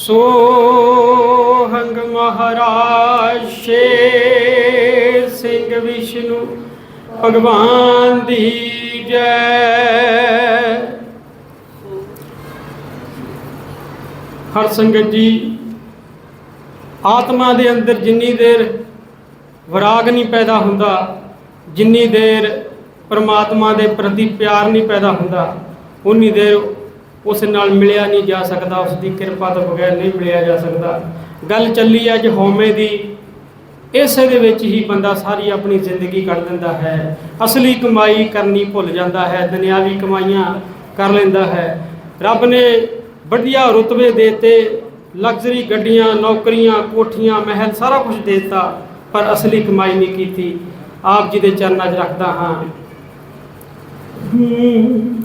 ਸੋਹੰਗ ਮਹਾਰਾਜ ਸ਼ੇਰ ਸਿੰਘ ਵਿਸ਼ਨੂੰ ਭਗਵਾਨ ਦੀ ਜੈ। ਹਰ ਸੰਗਤ ਜੀ, ਆਤਮਾ ਦੇ ਅੰਦਰ ਜਿੰਨੀ ਦੇਰ ਵਿਰਾਗ ਨਹੀਂ ਪੈਦਾ ਹੁੰਦਾ, ਜਿੰਨੀ ਦੇਰ ਪਰਮਾਤਮਾ ਦੇ ਪ੍ਰਤੀ ਪਿਆਰ ਨਹੀਂ ਪੈਦਾ ਹੁੰਦਾ ਉਨੀ ਦੇਰ ਉਸ ਨਾਲ ਮਿਲਿਆ ਨਹੀਂ ਜਾ ਸਕਦਾ, ਉਸ ਦੀ ਕਿਰਪਾ ਤੋਂ ਬਗੈਰ ਨਹੀਂ ਮਿਲਿਆ ਜਾ ਸਕਦਾ। ਗੱਲ ਚੱਲੀ ਅੱਜ ਹਉਮੈ ਦੀ, ਇਸੇ ਦੇ ਵਿੱਚ ਹੀ ਬੰਦਾ ਸਾਰੀ ਆਪਣੀ ਜ਼ਿੰਦਗੀ ਕੱਢ ਦਿੰਦਾ ਹੈ। ਅਸਲੀ ਕਮਾਈ ਕਰਨੀ ਭੁੱਲ ਜਾਂਦਾ ਹੈ, ਦੁਨਿਆਵੀ ਕਮਾਈਆਂ ਕਰ ਲੈਂਦਾ ਹੈ। ਰੱਬ ਨੇ ਵਧੀਆ ਰੁਤਬੇ ਦੇਤੇ ਲਗਜ਼ਰੀ ਗੱਡੀਆਂ, ਨੌਕਰੀਆਂ, ਕੋਠੀਆਂ, ਮਹਿਲ ਸਾਰਾ ਕੁਝ ਦੇਤਾ, ਪਰ ਅਸਲੀ ਕਮਾਈ ਨਹੀਂ ਕੀਤੀ। ਆਪ ਜੀ ਦੇ ਚਰਨਾਂ 'ਚ ਰੱਖਦਾ ਹਾਂ। ਹੂੰ।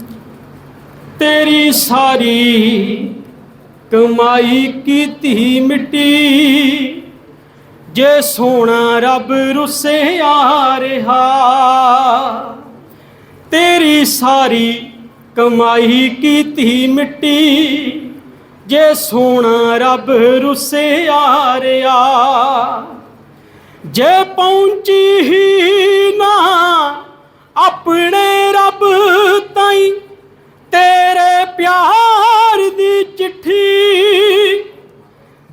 ਤੇਰੀ ਸਾਰੀ ਕਮਾਈ ਕੀਤੀ ਮਿੱਟੀ। ਜੇ ਸੋਣਾ ਰੱਬ ਰੁੱਸੇ ਆ ਰਿਹਾ, ਤੇਰੀ ਸਾਰੀ ਕਮਾਈ ਕੀਤੀ ਮਿੱਟੀ। ਜੇ ਸੋਹਣਾ ਰੱਬ ਰੁੱਸੇ ਆ ਰਿਹਾ, ਜੇ ਪਹੁੰਚੀ ਹੀ ਨਾ ਆਪਣੇ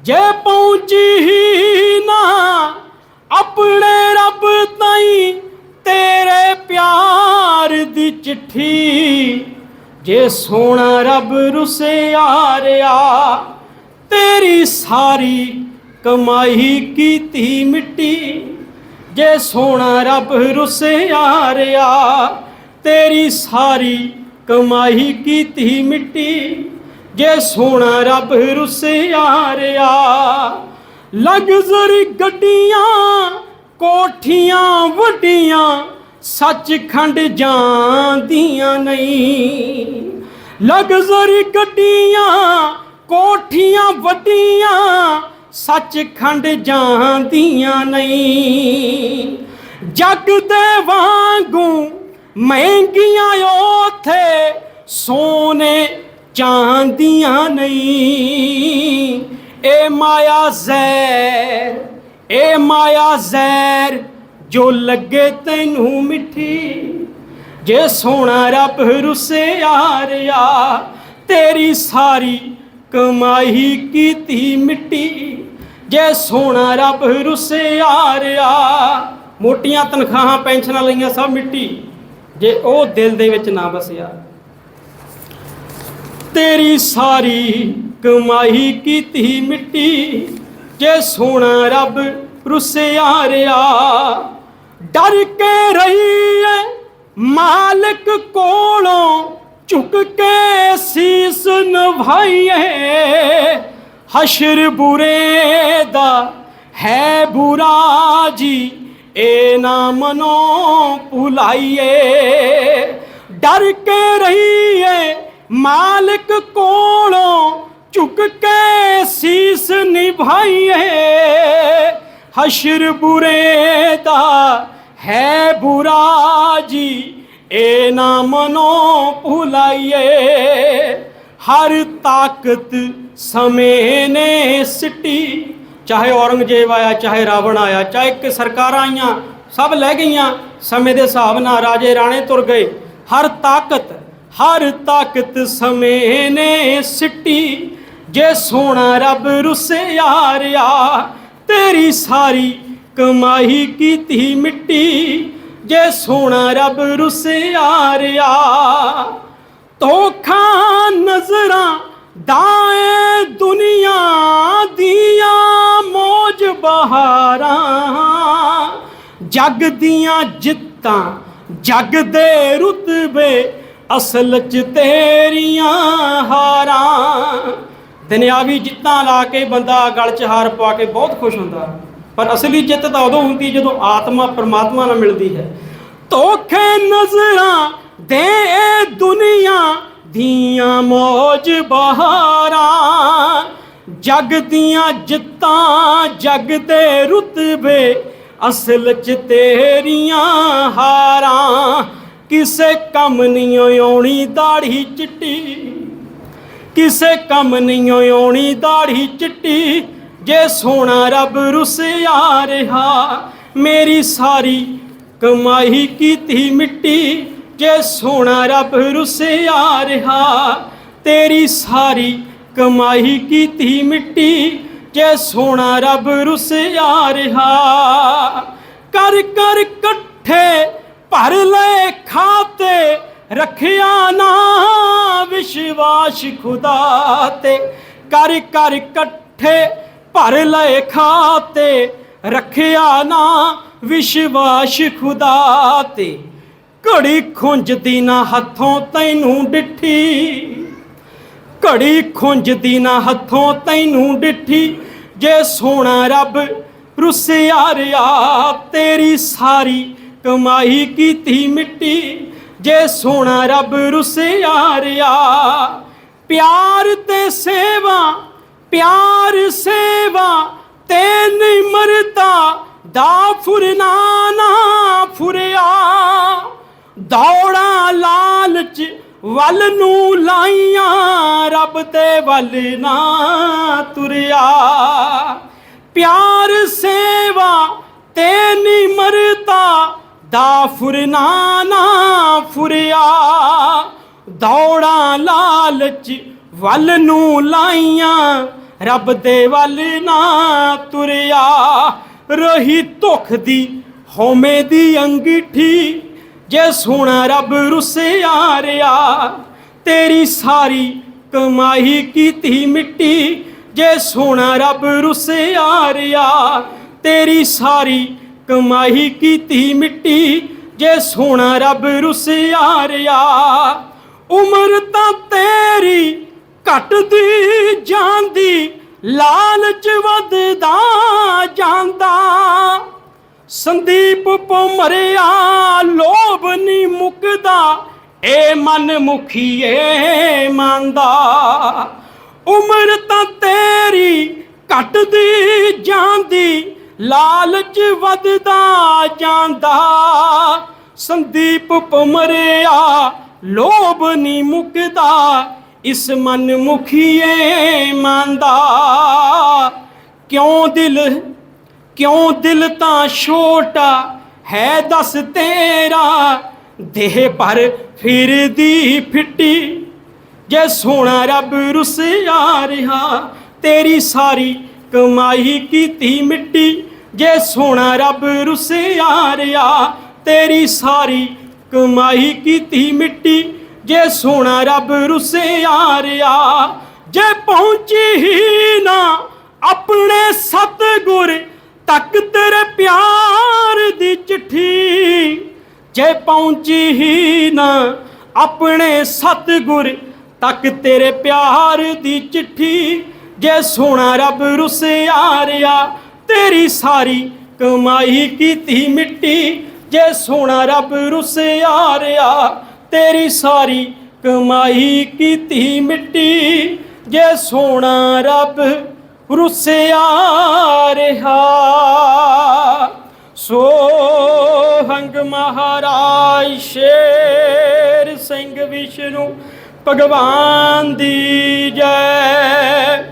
ਜੇ ਪਹੁੰਚੀ ਹੀ ਨਾ, ਆਪਣੇ ਰੱਬ ਤਾਈ ਤੇਰੇ ਪਿਆਰ ਦੀ ਚਿੱਠੀ। ਜੇ ਸੋਹਣਾ ਰੱਬ ਰੁੱਸੇ ਆ ਰਿਹਾ ਤੇਰੀ ਸਾਰੀ ਕਮਾਈ ਕੀਤੀ ਮਿੱਟੀ। ਜੇ ਸੋਹਣਾ ਰੱਬ ਰੁੱਸੇ ਆ ਰਿਹਾ ਤੇਰੀ ਸਾਰੀ ਕਮਾਈ ਕੀਤੀ ਮਿੱਟੀ। ਜੇ ਸੋਹਣਾ ਰੱਬ ਰੁੱਸਿਆ ਰਿਆ ਲਗਜ਼ਰੀ ਗੱਡੀਆਂ, ਕੋਠੀਆਂ ਵੱਡੀਆਂ, ਸੱਚਖੰਡ ਜਾਂਦੀਆਂ ਨਹੀਂ। ਲਗਜ਼ਰੀ ਗੱਡੀਆਂ, ਕੋਠੀਆਂ ਵੱਡੀਆਂ, ਸੱਚਖੰਡ ਜਾਂਦੀਆਂ ਨਹੀਂ। ਜੱਗ ਦੇ ਵਾਂਗੂ ਮਹਿੰਗੀਆਂ ਉਥੇ ਸੋਨੇ ਚਾਂਦੀਆਂ ਨਹੀਂ। ਏ ਮਾਇਆ ਜ਼ਹਿਰ, ਏ ਮਾਇਆ ਜ਼ਹਿਰ, ਜੋ ਲੱਗੇ ਤੈਨੂੰ ਮਿੱਠੀ। ਜੇ ਸੋਹਣਾ ਰੱਬ ਰੁੱਸੇ ਆ ਰਿਹਾ ਤੇਰੀ ਸਾਰੀ ਕਮਾਈ ਕੀਤੀ ਮਿੱਟੀ। ਜੇ ਸੋਹਣਾ ਰੱਬ ਰੁੱਸੇ ਆ ਰਿਹਾ ਮੋਟੀਆਂ ਤਨਖਾਹਾਂ ਪੈਨਸ਼ਨਾਂ ਲਈਆਂ ਸਭ ਮਿੱਟੀ। ਜੇ ਉਹ ਦਿਲ ਦੇ ਵਿੱਚ ਨਾ ਵਸਿਆ। ਤੇਰੀ ਸਾਰੀ ਕਮਾਈ ਕੀਤੀ ਮਿੱਟੀ, ਜੇ ਸੋਹਣਾ ਰੱਬ ਰੁੱਸਿਆ ਆ ਰਿਹਾ ਡਰ ਕੇ ਰਹੀ ਰਹੀਏ ਮਾਲਕ ਕੋਲੋਂ ਝੁਕ ਕੇ ਸੀਸ ਨਭਾਈਏ ਹਸ਼ਰ ਬੁਰੇ ਦਾ ਹੈ ਬੁਰਾ ਜੀ, ਏ ਨਾ ਮਨੋ ਭੁਲਾਈਏ। ਡਰ ਕੇ ਰਹੀ ਰਹੀਏ ਮਾਲਕ ਕੋਲੋਂ ਝੁਕ ਕੇ ਸੀਸ ਨਿਭਾਈਏ। ਹਸ਼ਰ ਬੁਰੇ ਦਾ ਹੈ ਬੁਰਾ ਜੀ, ਏ ਨਾ ਮਨੋ ਭੁਲਾਈਏ। ਹਰ ਤਾਕਤ ਸਮੇਂ ਨੇ ਸਿੱਟੀ। ਚਾਹੇ ਔਰੰਗਜ਼ੇਬ ਆਇਆ, ਚਾਹੇ ਰਾਵਣ ਆਇਆ, ਚਾਹੇ ਕਿ ਸਰਕਾਰਾਂ ਆਈਆਂ, ਸਭ ਲੈ ਗਈਆਂ। ਸਮੇਂ ਦੇ ਹਿਸਾਬ ਨਾਲ ਰਾਜੇ ਰਾਣੇ ਤੁਰ ਗਏ। ਹਰ ਤਾਕਤ ਹਰ ਤਾਕਤ ਸਮੇਂ ਨੇ ਸਿੱਟੀ, ਜੇ ਸੋਹਣਾ ਰੱਬ ਰੁੱਸੇ ਆ ਰਿਹਾ ਤੇਰੀ ਸਾਰੀ ਕਮਾਈ ਕੀਤੀ ਮਿੱਟੀ, ਜੇ ਸੋਹਣਾ ਰੱਬ ਰੁੱਸੇ ਆ ਰਿਹਾ ਧੋਖਾ ਨਜ਼ਰਾਂ ਦਾਏ ਦੁਨੀਆ ਦੀਆਂ ਮੋਜ ਬਹਾਰਾਂ, ਜਗ ਦੀਆਂ ਜਿੱਤਾਂ, ਜਗ ਦੇ ਰੁਤਬੇ ਅਸਲ ਚ ਤੇਰੀਆਂ ਹਾਰਾਂ। ਦੁਨਿਆਵੀ ਜਿੱਤਾਂ ਲਾ ਕੇ ਬੰਦਾ ਗਲ 'ਚ ਹਾਰ ਪਾ ਕੇ ਬਹੁਤ ਖੁਸ਼ ਹੁੰਦਾ। ਪਰ ਅਸਲੀ ਜਿੱਤ ਤਾਂ ਉਦੋਂ ਹੁੰਦੀ ਜਦੋਂ ਆਤਮਾ ਪਰਮਾਤਮਾ ਨਾਲ ਮਿਲਦੀ ਹੈ। ਧੋਖੇ ਨਜ਼ਰਾਂ ਦੇ ਦੁਨੀਆ ਦੀਆਂ ਮੌਜ ਬਹਾਰਾਂ। ਜਗ ਦੀਆਂ ਜਿੱਤਾਂ, ਜਗ ਦੇ ਰੁਤਬੇ ਅਸਲ 'ਚ ਤੇਰੀਆਂ ਹਾਰਾਂ। ਕਿਸੇ ਕੰਮ ਨਹੀਂ ਆਉਣੀ ਦਾੜੀ ਚਿੱਟੀ। ਕਿਸੇ ਕੰਮ ਨਹੀਂ ਆਉਣੀ ਦਾੜੀ ਚਿੱਟੀ। ਜੇ ਸੋਨਾ ਰੱਬ ਰੁਸਿਆ ਰਿਹਾ, ਮੇਰੀ ਸਾਰੀ ਕਮਾਈ ਕੀਤੀ ਮਿੱਟੀ। ਜੇ ਸੋਨਾ ਰੱਬ ਰੁਸਿਆ ਰਿਹਾ, ਤੇਰੀ ਸਾਰੀ ਕਮਾਈ ਕੀਤੀ ਮਿੱਟੀ। ਜੇ ਸੋਨਾ ਰੱਬ ਰੁਸਿਆ ਰਿਹਾ, ਕਰ ਕਰ ਇਕੱਠੇ ਭਰ ਲੈ ਖਾਤੇ, ਰੱਖਿਆ ਨਾ ਵਿਸ਼ਵਾਸ ਖੁਦਾ ਤੇ। ਕਰ ਕਰ ਇਕੱਠੇ ਭਰ ਲੈ ਖਾਤੇ, ਰੱਖਿਆ ਨਾ ਵਿਸ਼ਵਾਸ ਖੁਦਾ ਤੇ। ਘੜੀ ਖੁੰਝਦੀ ਨਾ ਹੱਥੋਂ ਤੈਨੂੰ ਡਿੱਠੀ। ਘੜੀ ਖੁੰਝਦੀ ਨਾ ਹੱਥੋਂ ਤੈਨੂੰ ਡਿੱਠੀ। ਜੇ ਸੋਹਣਾ ਰੱਬ ਰੁੱਸਿਆ ਰਿਆ, ਤੇਰੀ ਸਾਰੀ ਕਮਾਈ ਕੀਤੀ ਮਿੱਟੀ, ਜੇ ਸੋਹਣਾ ਰੱਬ ਰੁਸਿਆ ਰਿਆ ਪਿਆਰ ਤੇ ਸੇਵਾ, ਪਿਆਰ ਸੇਵਾ, ਤੇ ਨਿਮਰਤਾ ਦਾ ਫੁਰਨਾ ਨਾ ਫੁਰਿਆ। ਦੌੜਾਂ ਲਾਲਚ ਵੱਲ ਨੂੰ ਲਾਈਆਂ, ਰੱਬ ਤੇ ਵੱਲ ਨਾ ਤੁਰਿਆ। ਪਿਆਰ ਸੇਵਾ, ਤੇ ਨਿਮਰਤਾ ਦਾ ਫੁਰਨਾ ਨਾ ਫੁਰਿਆ, ਦੌੜਾਂ ਲਾਲਚ ਵੱਲ ਨੂੰ ਲਾਈਆਂ, ਰੱਬ ਦੇ ਵੱਲ ਨਾ ਤੁਰਿਆ। ਰਹੀ ਧੁਖ ਦੀ ਹਉਮੈ ਦੀ ਅੰਗੀਠੀ, ਜੇ ਸੋਹਣਾ ਰੱਬ ਰੁੱਸਿਆ ਰਿਆ, ਤੇਰੀ ਸਾਰੀ ਕਮਾਈ ਕੀਤੀ ਮਿੱਟੀ, ਜੇ ਸੋਹਣਾ ਰੱਬ ਰੁੱਸਿਆ ਰਿਆ, ਤੇਰੀ ਸਾਰੀ ਕਮਾਈ ਕੀਤੀ ਮਿੱਟੀ, ਜੇ ਸੋਹਣਾ ਰੱਬ ਰੁੱਸਿਆ ਰਿਆ ਉਮਰ ਤਾਂ ਤੇਰੀ ਘਟਦੀ ਜਾਂਦੀ, ਲਾਲਚ ਵੱਧਦਾ ਜਾਂਦਾ। ਸੰਦੀਪ ਭੁਮਰਿਆ ਲੋਭ ਨਹੀਂ ਮੁਕਦਾ, ਏ ਮਨ ਮੁਖੀਏ ਮੰਦਾ ਉਮਰ ਤਾਂ ਤੇਰੀ ਘਟਦੀ ਜਾਂਦੀ ਲਾਲਚ ਵਧਦਾ ਜਾਂਦਾ। ਸੰਦੀਪ ਭੁਮਰਿਆ ਲੋਭ ਨਹੀਂ ਮੁਕਦਾ। ਇਸ ਮਨ ਮੁਖੀਏ ਮੰਦਾ ਕਿਉਂ ਦਿਲ ਕਿਉਂ ਦਿਲ ਤਾਂ ਛੋਟਾ ਹੈ ਦੱਸ ਤੇਰਾ। ਦੇਹ ਪਰ ਫਿਰਦੀ ਫਿੱਟੀ, ਜੇ ਸੋਹਣਾ ਰੱਬ ਰੁੱਸਿਆ ਰਿਹਾ, ਤੇਰੀ ਸਾਰੀ ਕਮਾਈ ਕੀਤੀ ਮਿੱਟੀ, ਜੇ ਸੋਹਣਾ ਰੱਬ ਰੁੱਸਿਆ ਰਿਹਾ ਤੇਰੀ ਸਾਰੀ ਕਮਾਈ ਕੀਤੀ ਮਿੱਟੀ, ਜੇ ਸੋਹਣਾ ਰੱਬ ਰੁੱਸਿਆ ਰਿਹਾ ਜੇ ਪਹੁੰਚੀ ਹੀ ਨਾ ਆਪਣੇ ਸਤਿਗੁਰ, ਤੱਕ ਤੇਰੇ ਪਿਆਰ ਦੀ ਚਿੱਠੀ, ਜੇ ਪਹੁੰਚੀ ਹੀ ਨਾ ਆਪਣੇ ਸਤਿਗੁਰ, ਤੱਕ ਤੇਰੇ ਪਿਆਰ ਦੀ ਚਿੱਠੀ ਜੇ ਸੋਹਣਾ ਰੱਬ ਰੁੱਸਿਆ ਰਿਆ। ਤੇਰੀ ਸਾਰੀ ਕਮਾਈ ਕੀਤੀ ਮਿੱਟੀ। ਜੇ ਸੋਹਣਾ ਰੱਬ ਰੁੱਸਿਆ ਰਿਆ। ਤੇਰੀ ਸਾਰੀ ਕਮਾਈ ਕੀਤੀ ਮਿੱਟੀ। ਜੇ ਸੋਹਣਾ ਰੱਬ ਰੁੱਸਿਆ ਰਿਹਾ ਸੋਹੰਗ ਮਹਾਰਾਜ ਸ਼ੇਰ ਸਿੰਘ ਵਿਸ਼ਨੂੰ ਭਗਵਾਨ ਦੀ ਜੈ।